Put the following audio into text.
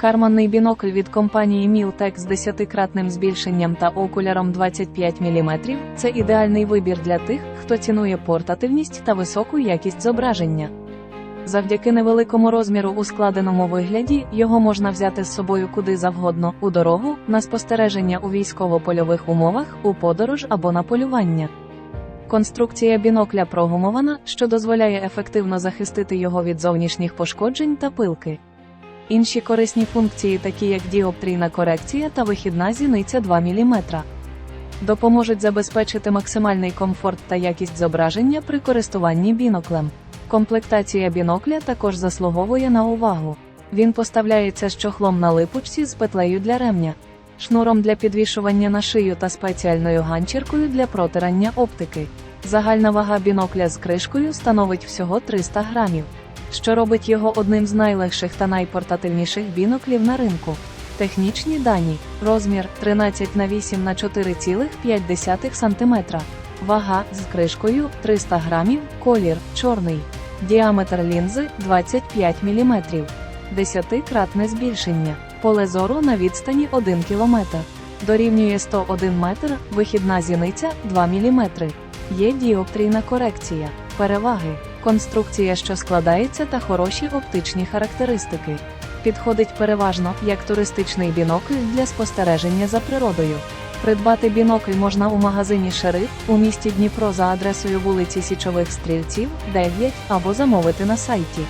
Карманний бінокль від компанії Мілтек з 10-кратним збільшенням та окуляром 25 мм – це ідеальний вибір для тих, хто цінує портативність та високу якість зображення. Завдяки невеликому розміру у складеному вигляді його можна взяти з собою куди завгодно у дорогу, на спостереження у військово-польових умовах, у подорож або на полювання. Конструкція бінокля прогумована, що дозволяє ефективно захистити його від зовнішніх пошкоджень та пилки. Інші корисні функції, такі як діоптрійна корекція та вихідна зіниця 2 мм, допоможуть забезпечити максимальний комфорт та якість зображення при користуванні біноклем. Комплектація бінокля також заслуговує на увагу. Він поставляється з чохлом на липучці з петлею для ремня, шнуром для підвішування на шию та спеціальною ганчіркою для протирання оптики. Загальна вага бінокля з кришкою становить всього 300 грамів, що робить його одним з найлегших та найпортативніших біноклів на ринку. Технічні дані: розмір 13 на 8 на 4,5 см. Вага з кришкою 300 грамів, колір чорний. Діаметр лінзи 25 мм. 10-кратне збільшення. Поле зору на відстані 1 км. Дорівнює 101 метр, вихідна зіниця 2 мм. Є діоптрійна корекція. Переваги. Конструкція, що складається та хороші оптичні характеристики. Підходить переважно як туристичний бінокль для спостереження за природою. Придбати бінокль можна у магазині Шериф у місті Дніпро за адресою вулиці Січових Стрільців, 9 або замовити на сайті.